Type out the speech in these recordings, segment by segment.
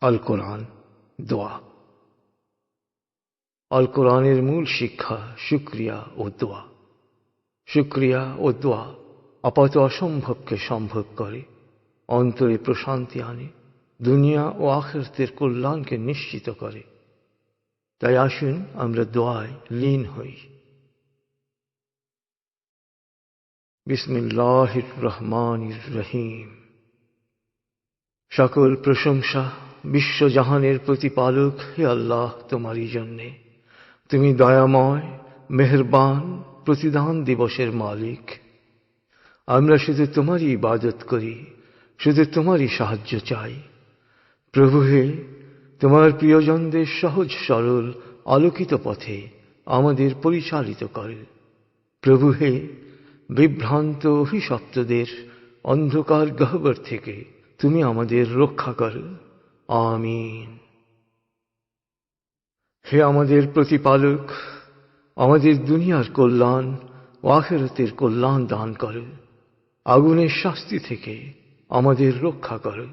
আল কোরআন দোয়া। আল কোরআনের মূল শিক্ষা শুক্রিয়া ও দোয়া। শুক্রিয়া ও দোয়া আপাত অসম্ভবকে সম্ভব করে, অন্তরে প্রশান্তি আনে, দুনিয়া ও আখেরতের কল্যাণকে নিশ্চিত করে। তাই আসুন আমরা দোয়ায় লীন হই। বিসমিল্লাহ রহমান রহিম। সকল প্রশংসা বিশ্বজাহানের প্রতিপালক হে আল্লাহ তোমারই জন্যে। তুমি দয়াময়, মেহরবান, প্রতিদান দিবসের মালিক। আমরা শুধু তোমারই ইবাদত করি, শুধু তোমারই সাহায্য চাই। প্রভু হে, তোমার প্রিয়জনদের সহজ সরল, আলোকিত পথে আমাদের পরিচালিত করে। প্রভু হে, বিভ্রান্ত অভিশপ্তদের অন্ধকার গহ্বর থেকে তুমি আমাদের রক্ষা করো। আমিন। হে আমাদের প্রতিপালক, আমাদের দুনিয়ার কল্যাণ ও আখেরতের কল্যাণ দান করো। আগুনের শাস্তি থেকে আমাদের রক্ষা করো।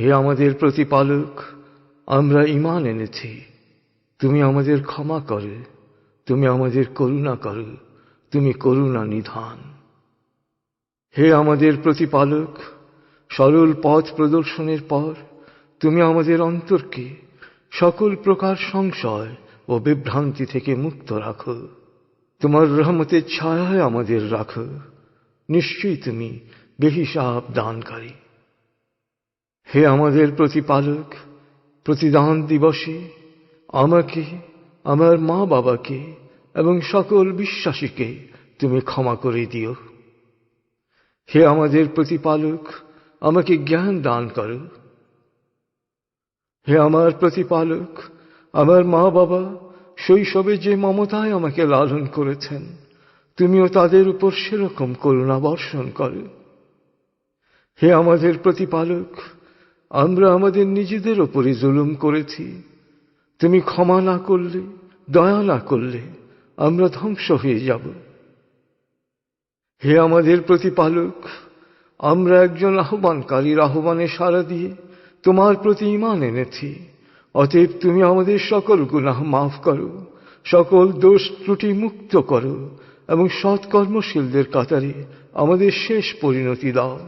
হে আমাদের প্রতিপালক, আমরা ইমান এনেছি। তুমি আমাদের ক্ষমা করো। তুমি আমাদের করুণা করো। তুমি করুণা নিধান। হে আমাদের প্রতিপালক সরল পথ প্রদর্শনের পর তুমি আমাদের অন্তরকে সকল প্রকার সংশয় ও বিভ্রান্তি থেকে মুক্ত রাখো। তোমার রহমতের ছায়ায় আমাদের রাখো। নিশ্চয়ই তুমি বেহিসাব দানকারী। হে আমাদের প্রতিপালক, প্রতিদান দিবসে আমাকে, আমার মা বাবাকে এবং সকল বিশ্বাসীকে তুমি ক্ষমা করে দিও। হে আমাদের প্রতিপালক আমাকে জ্ঞান দান করো। হে আমার প্রতিপালক, আমার মা বাবা শৈশবে যে মমতায় আমাকে লালন করেছেন, তুমিও তাদের উপর সেরকম করুণা বর্ষণ করো। হে আমাদের প্রতিপালক, আমরা আমাদের নিজেদের ওপরে জুলুম করেছি। তুমি ক্ষমা না করলে, দয়া না করলে, আমরা ধ্বংস হয়ে যাব। হে আমাদের প্রতিপালক আমরা একজন আহ্বানকারীর আহ্বানে সাড়া দিয়ে তোমার প্রতি ইমান এনেছি। অতএব তুমি আমাদের সকল গুনাহ মাফ করো, সকল দোষ ত্রুটি মুক্ত করো এবং সৎকর্মশীলদের কাতারে আমাদের শেষ পরিণতি দাও।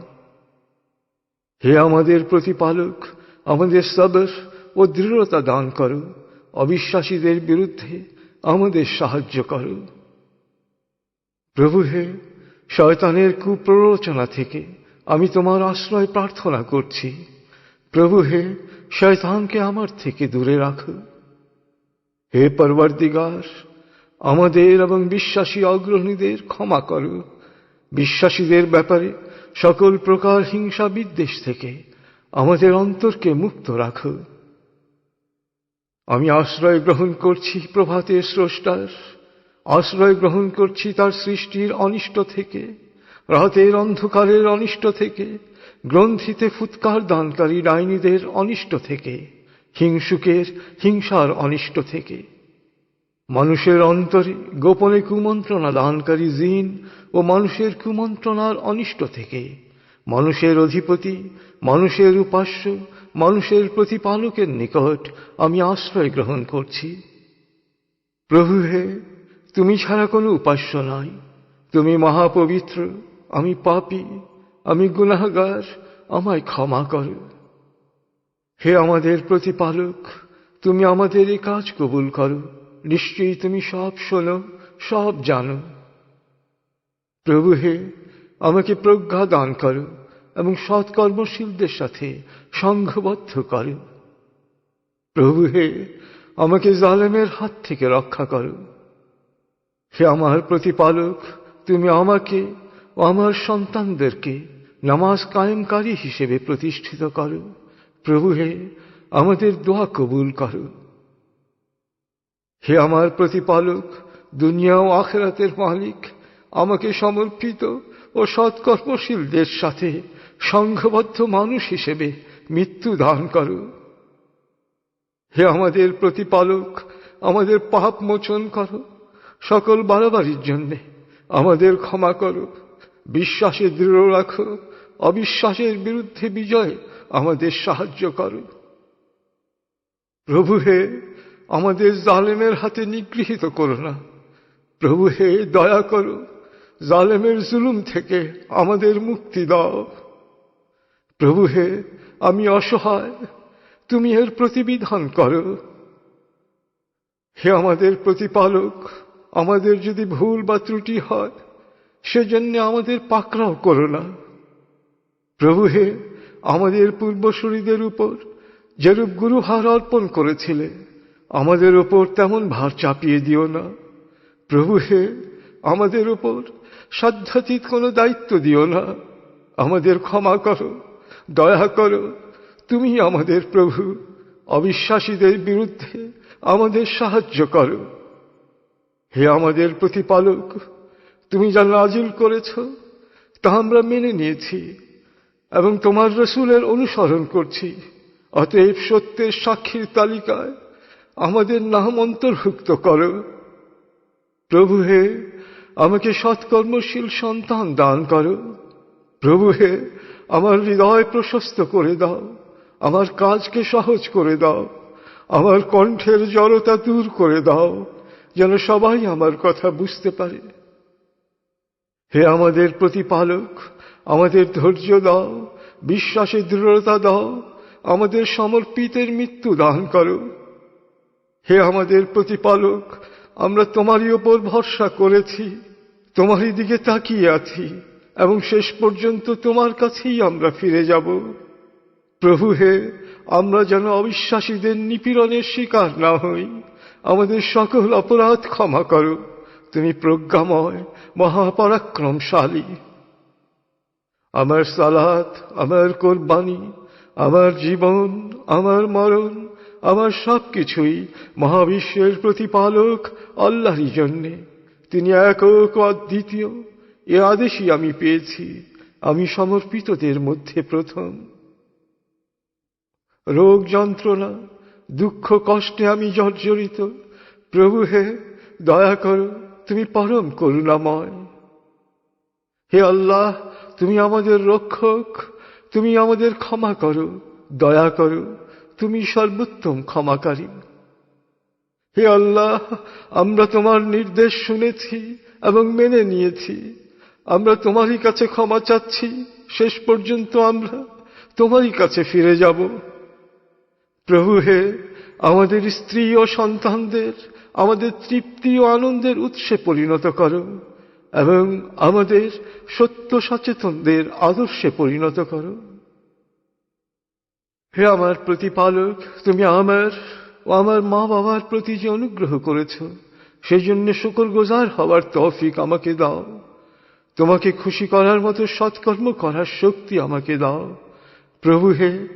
হে আমাদের প্রতিপালক, আমাদের সবর ও দৃঢ়তা দান করো, অবিশ্বাসীদের বিরুদ্ধে আমাদের সাহায্য করো। প্রভু হে শয়তানের কুপ্ররোচনা থেকে আমি তোমার আশ্রয় প্রার্থনা করছি। প্রভু হে, শয়তানকে আমার থেকে দূরে রাখো। হে পরবর্দিগার আমাদের এবং বিশ্বাসী অগ্রণীদের ক্ষমা করো। বিশ্বাসীদের ব্যাপারে সকল প্রকার হিংসা বিদ্বেষ থেকে আমাদের অন্তরকে মুক্ত রাখো। আমি আশ্রয় গ্রহণ করছি প্রভাতের স্রষ্টার। আশ্রয় গ্রহণ করছি তার সৃষ্টির অনিষ্ট থেকে। রাতের অন্ধকারের অনিষ্ট থেকে, গ্রন্থিতে ফুৎকার দানকারী ডাইনিদের অনিষ্ট থেকে, হিংসুকের হিংসার অনিষ্ট থেকে। মানুষের অন্তরে গোপনে কুমন্ত্রণা দানকারী জিন ও মানুষের কুমন্ত্রণার অনিষ্ট থেকে, মানুষের অধিপতি, মানুষের উপাস্য, মানুষের প্রতিপালকের নিকট আমি আশ্রয় গ্রহণ করছি। প্রভু হে, তুমি ছাড়া কোনো উপাস্য নাই। তুমি মহাপবিত্র আমি পাপি, আমি গুনাহগার, আমায় ক্ষমা করো। হে আমাদের প্রতিপালক, তুমি আমাদের এই কাজ কবুল করো। নিশ্চয়ই তুমি সব শোনো, সব জানো। প্রভু হে, আমাকে প্রজ্ঞা দান করো এবং সৎকর্মশীলদের সাথে সংঘবদ্ধ করো। প্রভু হে, আমাকে জালেমের হাত থেকে রক্ষা করো। হে আমার প্রতিপালক, তুমি আমাকে ও আমার সন্তানদেরকে নামাজ কায়েমকারী হিসেবে প্রতিষ্ঠিত করো। প্রভু হে, আমাদের দোয়া কবুল করো। হে আমার প্রতিপালক, দুনিয়া ও আখেরাতের মালিক, আমাকে সমর্পিত ও সৎকর্মশীলদের সাথে সংঘবদ্ধ মানুষ হিসেবে মৃত্যু দান করো। হে আমাদের প্রতিপালক, আমাদের পাপ মোচন করো। সকল বাড়াবাড়ির জন্যে আমাদের ক্ষমা করো। বিশ্বাসে দৃঢ় রাখো, অবিশ্বাসের বিরুদ্ধে বিজয় আমাদের সাহায্য করো। প্রভু হে, আমাদের জালেমের হাতে নিগৃহীত করো না। প্রভু হে, দয়া করো, জালেমের জুলুম থেকে আমাদের মুক্তি দাও। প্রভু হে, আমি অসহায়, তুমি এর প্রতিবিধান করো। হে আমাদের প্রতিপালক, আমাদের যদি ভুল বা ত্রুটি হয় সেজন্য আমাদের পাকড়াও করো না। প্রভু হে, আমাদের পূর্বসূরীদের উপর যেরূপ গুরুহার অর্পণ করেছিলে, আমাদের ওপর তেমন ভার চাপিয়ে দিও না। প্রভু হে, আমাদের ওপর সাধ্যাতীত কোনো দায়িত্ব দিও না। আমাদের ক্ষমা করো, দয়া করো, তুমি আমাদের প্রভু, অবিশ্বাসীদের বিরুদ্ধে আমাদের সাহায্য করো। হে আমাদের প্রতিপালক তুমি যা নাজিল করেছ, তা আমরা মেনে নিয়েছি এবং তোমার রসুলের অনুসরণ করছি। অতএব সত্যের সাক্ষীর তালিকায় আমাদের নাম অন্তর্ভুক্ত করো। প্রভু হে, আমাকে সৎকর্মশীল সন্তান দান করো। প্রভু হে, আমার হৃদয় প্রশস্ত করে দাও। আমার কাজকে সহজ করে দাও। আমার কণ্ঠের জড়তা দূর করে দাও, যেন সবাই আমার কথা বুঝতে পারে। হে আমাদের প্রতিপালক, আমাদের ধৈর্য দাও বিশ্বাসে দৃঢ়তা দাও, আমাদের সমর্পিতের মৃত্যু দান করো। হে আমাদের প্রতিপালক, আমরা তোমারই ওপর ভরসা করেছি, তোমারই দিকে তাকিয়ে আছি, এবং শেষ পর্যন্ত তোমার কাছেই আমরা ফিরে যাব। প্রভু হে, আমরা যেন অবিশ্বাসীদের নিপীড়নের শিকার না হই, আমাদের সকল অপরাধ ক্ষমা করো। তুমি প্রজ্ঞাময়, মহাপরাক্রমশালী। আমার সালাত, আমার কোরবানি, আমার জীবন, আমার মরণ, আমার সব কিছুই মহাবিশ্বের প্রতিপালক আল্লাহরই জন্যে। তিনি একক অদ্বিতীয়, এ আদেশই আমি পেয়েছি, আমি সমর্পিতদের মধ্যে প্রথম। রোগ যন্ত্রণা, দুঃখ কষ্টে আমি জর্জরিত। প্রভু হে, দয়া করো তুমি পরম করুণাময়। হে আল্লাহ, তুমি আমাদের রক্ষক, তুমি আমাদের ক্ষমা করো, দয়া করো, তুমি সর্বোত্তম ক্ষমাকারী। হে আল্লাহ, আমরা তোমার নির্দেশ শুনেছি এবং মেনে নিয়েছি। আমরা তোমারই কাছে ক্ষমা চাচ্ছি, শেষ পর্যন্ত আমরা তোমারই কাছে ফিরে যাব। প্রভু হে আমাদের স্ত্রী ও সন্তানদের, আমাদের তৃপ্তি ও আনন্দের উৎসে পরিণত করো এবং আমাদের সত্য সচেতনদের আদর্শে পরিণত করো। হে আমার প্রতিপালক, তুমি আমার ও আমার মা বাবার প্রতি যে অনুগ্রহ করেছ সেই জন্য শুকর গোজার হওয়ার তৌফিক আমাকে দাও। তোমাকে খুশি করার মতো সৎকর্ম করার শক্তি আমাকে দাও। প্রভু হে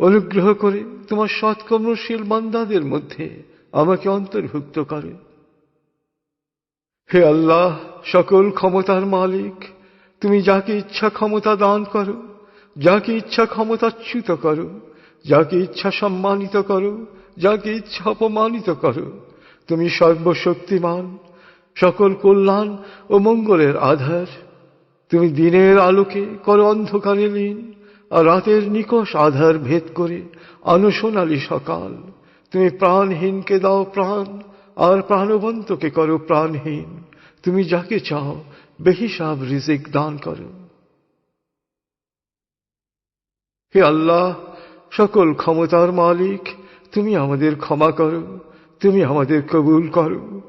অনুগ্রহ করে তোমার সৎকর্মশীল বান্দাদের মধ্যে আমাকে অন্তর্ভুক্ত করে। হে আল্লাহ, সকল ক্ষমতার মালিক, তুমি যাকে ইচ্ছা ক্ষমতা দান করো, যাকে ইচ্ছা ক্ষমতাচ্যুত করো, যাকে ইচ্ছা সম্মানিত করো, যাকে ইচ্ছা অপমানিত করো, তুমি সর্বশক্তিমান, সকল কল্যাণ ও মঙ্গলের আধার। তুমি দিনের আলোকে করো অন্ধকারে লীন রাতের নিকষ আধার ভেদ করে আনো সোনালি সকাল। তুমি প্রাণহীনকে দাও প্রাণ, আর প্রাণবন্তকে করো প্রাণহীন। তুমি যাকে চাও, বেহিসাব রিজিক দান করো। হে আল্লাহ, সকল ক্ষমতার মালিক, তুমি আমাদের ক্ষমা করো, তুমি আমাদের কবুল করো।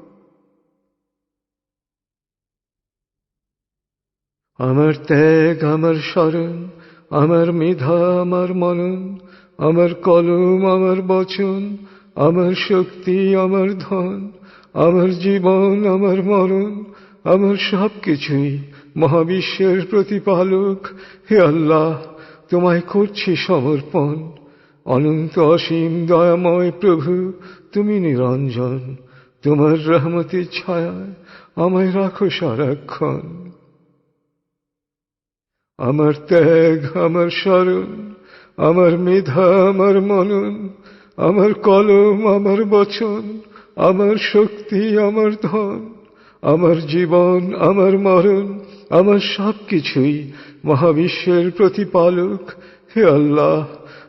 আমার ত্যাগ, আমার স্মরণ আমার মেধা, আমার মনন, আমার কলম, আমার বচন, আমার শক্তি, আমার ধন, আমার জীবন, আমার মরণ, আমার সব কিছুই মহাবিশ্বের প্রতিপালক। হে আল্লাহ, তোমায় করছি সমর্পণ। অনন্ত অসীম দয়াময় প্রভু, তুমি নিরঞ্জন। তোমার রহমতের ছায়ায় আমায় রাখো সারাক্ষণ। আমার ত্যাগ, আমার স্মরণ, আমার মেধা, আমার মনন, আমার কলম, আমার বচন, আমার শক্তি, আমার ধন, আমার জীবন, আমার মরণ, আমার সব কিছুই মহাবিশ্বের প্রতিপালক। হে আল্লাহ,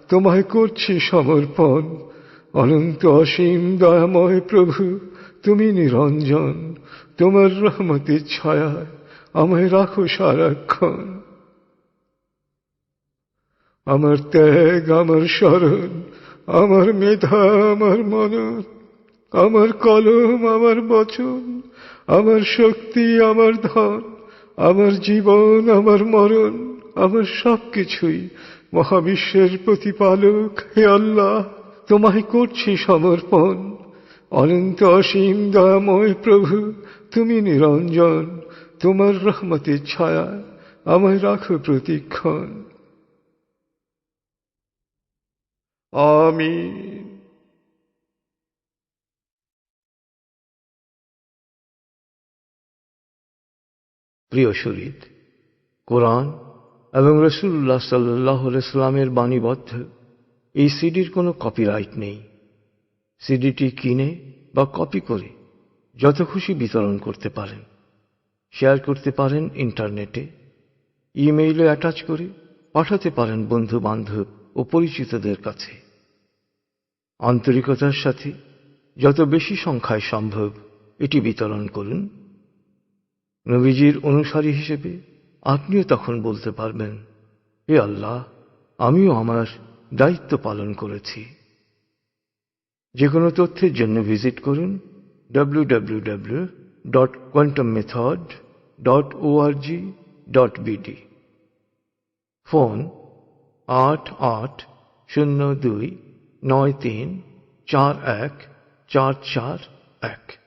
তোমায় করছি সমর্পণ। অনন্ত অসীম দয়াময় প্রভু, তুমি নিরঞ্জন, তোমার রহমতের ছায়ায় আমায় রাখো সারাক্ষণ। আমার ত্যাগ, আমার স্মরণ, আমার মেধা, আমার মনন, আমার কলম, আমার বচন, আমার শক্তি, আমার ধন, আমার জীবন, আমার মরণ, আমার সব কিছুই মহাবিশ্বের প্রতিপালক, হে আল্লাহ, তোমায় করছি সমর্পণ। অনন্ত অসীম দয়াময় প্রভু, তুমি নিরঞ্জন, তোমার রহমতের ছায়া আমায় রাখো প্রতিক্ষণ। আমিন। প্রিয় শরীদ কোরআন এবং রসুল্লাহ সাল্লাহ ইসলামের বাণীবদ্ধ এই সিডির কোনো কপিরাইট নেই। সিডিটি কিনে বা কপি করে যত খুশি বিতরণ করতে পারেন। শেয়ার করতে পারেন ইন্টারনেটে ইমেইলে অ্যাটাচ করে পাঠাতে পারেন বন্ধু বান্ধব ও পরিচিতদের কাছে। আন্তরিকতার সাথে যত বেশি সংখ্যায় সম্ভব এটি বিতরণ করুন। নবীজির অনুসারী হিসেবে আপনিও তখন বলতে পারবেন, হে আল্লাহ, আমিও আমার দায়িত্ব পালন করেছি। যে কোনো তথ্যের জন্য ভিজিট করুন বিডি ফোন আট আট শূন্য দুই নয় তিন চার এক চার চার এক।